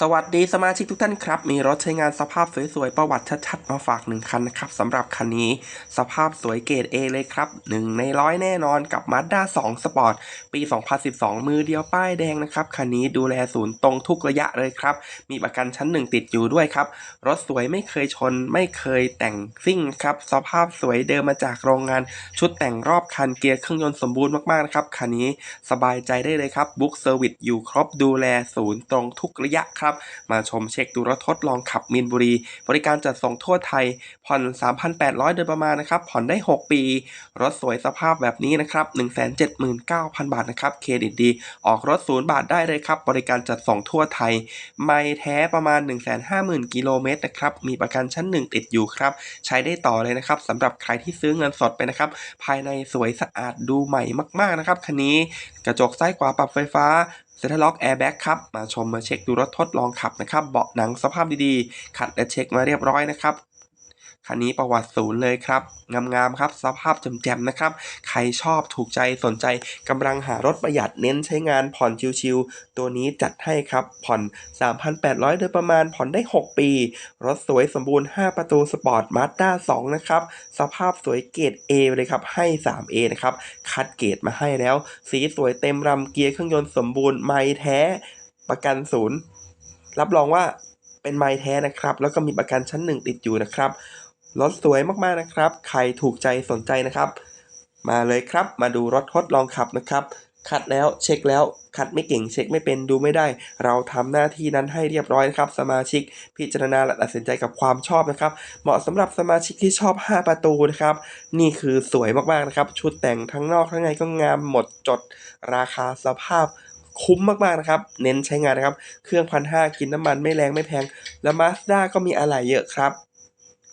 สวัสดีสมาชิกทุกท่านครับ มีรถใช้งานสภาพสวยๆ ประวัติชัดๆ มาฝากหนึ่งคันนะครับสำหรับคันนี้สภาพสวยเกรด A เลยครับหนึ่งในร้อยแน่นอนกับ Mazda 2 Sport ปี 2012 มือเดียวป้ายแดงนะครับ คันนี้ดูแลศูนย์ตรงทุกระยะเลยครับ มีประกันชั้นหนึ่งติดอยู่ด้วยครับ รถสวยไม่เคยชนไม่เคยแต่งซิ่งครับ สภาพสวยเดิมมาจากโรงงาน ชุดแต่งรอบคันเกียร์เครื่องยนต์สมบูรณ์มากๆนะครับคันนี้สบายใจได้เลยครับบุ๊กเซอร์วิสอยู่ครบดูแลศูนย์ตรงทุกระยะครับมาชมเช็คดูรถทดลองขับมีนบุรี บริการจัดส่งทั่วไทย ผ่อน 3,800 โดยประมาณนะครับ ผ่อนได้ 6 ปี รถสวยสภาพแบบนี้นะครับ 179,000 บาทนะครับ เครดิตดี ออกรถศูนย์บาทได้เลยครับ บริการจัดส่งทั่วไทย ไม่แท้ประมาณ 150,000 กิโลเมตรนะครับ มีประกันชั้น 1 ติดอยู่ครับ ใช้ได้ต่อเลยนะครับสำหรับใครที่ซื้อเงินสดไปนะครับ ภายในสวยสะอาดดูใหม่มาก ๆนะครับคันนี้กระจกซ้ายขวาปรับไฟฟ้าเซ็นทรัลล็อกแอร์แบ็กครับ มาชมมาเช็คดูรถทดลองขับนะครับ เบาะหนังสภาพดีๆ ขัดและเช็คมาเรียบร้อยนะครับ คันนี้ประวัติศูนย์เลยครับ งามๆครับ สภาพแจ่มๆนะครับ ใครชอบถูกใจสนใจกำลังหารถประหยัดเน้นใช้งานผ่อนชิวๆ ตัวนี้จัดให้ครับ ผ่อน 3,800 โดยประมาณผ่อนได้ 6 ปี รถสวยสมบูรณ์ 5 ประตูสปอร์ตมาสด้า2นะครับ สภาพสวยเกรด A เลยครับ ให้ 3A นะครับ คัดเกรดมาให้แล้ว สีสวยเต็มรำเกียร์เครื่องยนต์สมบูรณ์ไม่แท้ ประกันศูนย์ รับรองว่าเป็นไม้แท้นะครับ แล้วก็มีประกันชั้นหนึ่งติดอยู่นะครับ รถสวยมากๆนะครับ ใครถูกใจสนใจนะครับ มาเลยครับ มาดูรถทดลองขับนะครับ คัดแล้วเช็คแล้ว คัดไม่เก่งเช็คไม่เป็นดูไม่ได้ เราทำหน้าที่นั้นให้เรียบร้อยนะครับ สมาชิกพิจารณาและตัดสินใจกับความชอบนะครับ เหมาะสำหรับสมาชิกที่ชอบ 5 ประตูนะครับ นี่คือสวยมากๆนะครับ ชุดแต่งทั้งนอกทั้งในก็งามหมดจด ราคาสภาพคุ้มมากๆนะครับ เน้นใช้งานนะครับ เครื่องพันห้ากินน้ำมันไม่แรงไม่แพง และมาสด้าก็มีอะไหล่เยอะครับ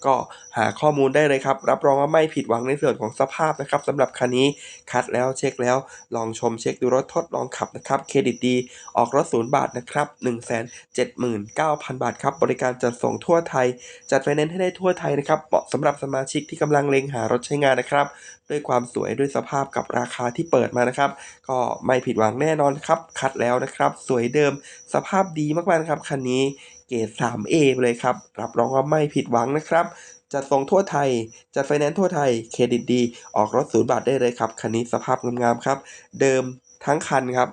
ก็หาข้อมูลได้เลยครับ รับรองว่าไม่ผิดหวังในส่วนของสภาพนะครับสำหรับคันนี้คัดแล้วเช็คแล้ว ลองชมเช็คดูรถทดลองขับนะครับ เครดิตดี ออกรถศูนย์บาทนะครับ 1 7 9 0 0 0 บาทครับ บริการจัดส่งทั่วไทย จัดไฟแนนซ์ให้ได้ทั่วไทยนะครับ เหมาะสำหรับสมาชิกที่กำลังเล็งหารถใช้งานนะครับ ด้วยความสวยด้วยสภาพกับราคาที่เปิดมานะครับ ก็ไม่ผิดหวังแน่นอนครับ คัดแล้วนะครับ สวยเดิม สภาพดีมากๆครับคันนี้ เกรด 3A ไปเลยครับ รับรองว่าไม่ผิดหวังนะครับ จัดส่งทั่วไทย จัดไฟแนนซ์ทั่วไทย เครดิตดี ออกรถศูนย์บาทได้เลยครับ คันนี้สภาพงามๆครับ เดิมทั้งคันครับ